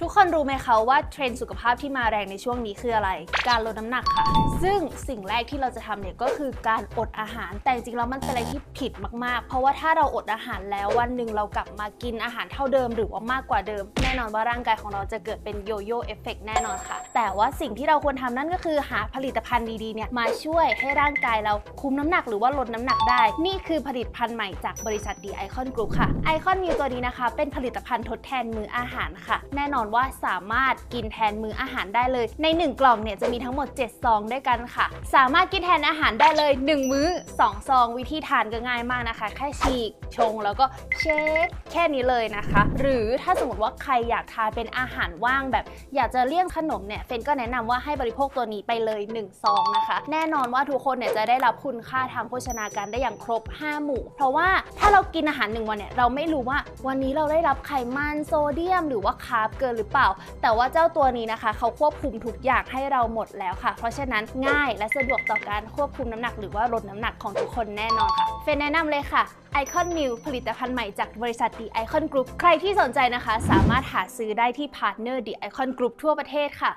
ทุกคนรู้ไหมคะว่าเทรนด์สุขภาพที่มาแรงในช่วงนี้คืออะไร การลดน้ำหนักค่ะ ซึ่งสิ่งแรกที่เราจะทำเนี่ยก็คือการอดอาหาร แต่จริงๆแล้วมันเป็นอะไรที่ผิดมากๆ เพราะว่าถ้าเราอดอาหารแล้ววันหนึ่งเรากลับมากินอาหารเท่าเดิมหรือว่ามากกว่าเดิม แน่นอนว่าร่างกายของเราจะเกิดเป็นโยโย่เอฟเฟกแน่นอนค่ะ แต่ว่าสิ่งที่เราควรทำนั่นก็คือหาผลิตภัณฑ์ดีๆเนี่ยมาช่วยให้ร่างกายเราคุมน้ำหนักหรือว่าลดน้ำหนักได้ นี่คือผลิตภัณฑ์ใหม่จากบริษัทดีไอคอนกรุ๊ปค่ะไอคอนมิวตัวนี้นะคะ เป็นผลิตภัณฑ์ทดแทนมื้ออาหารค่ะ แน่นอนว่าสามารถกินแทนมื้ออาหารได้เลย ใน 1 กล่องเนี่ยจะมีทั้งหมด 7 ซองด้วยกันค่ะ สามารถกินแทนอาหารได้เลย 1 มื้อ 2 ซอง วิธีทานก็ง่ายมากนะคะ แค่ฉีกชงแล้วก็เช็คแค่นี้เลยนะคะ หรือถ้าสมมติว่าใครอยากทานเป็นอาหารว่างแบบ อยากจะเลี่ยงขนมเนี่ยเฟนก็แนะนำว่าให้บริโภคตัวนี้ไปเลย1ซองนะคะ แน่นอนว่าทุกคนเนี่ยจะได้รับคุณค่าทางโภชนาการได้อย่างครบ 5 หมู่ เพราะว่าถ้าเรากินอาหารหนึ่งวันเนี่ยเราไม่รู้ว่าวันนี้เราได้รับไขมันโซเดียม หรือว่าคาร์บเกินหรือเปล่า แต่ว่าเจ้าตัวนี้นะคะเขาควบคุมทุกอย่างให้เราหมดแล้วค่ะ เพราะฉะนั้นง่ายและสะดวกต่อการควบคุมน้ำหนักหรือว่าลดน้ำหนักของทุกคนแน่นอนค่ะ เฟนแนะนำเลยค่ะไอคอนมิวผลิตภัณฑ์ใหม่จากบริษัท The Icon Group ใครที่สนใจนะคะ สามารถหาซื้อได้ที่พาร์ทเนอร์ The Icon Group ทั่วประเทศค่ะ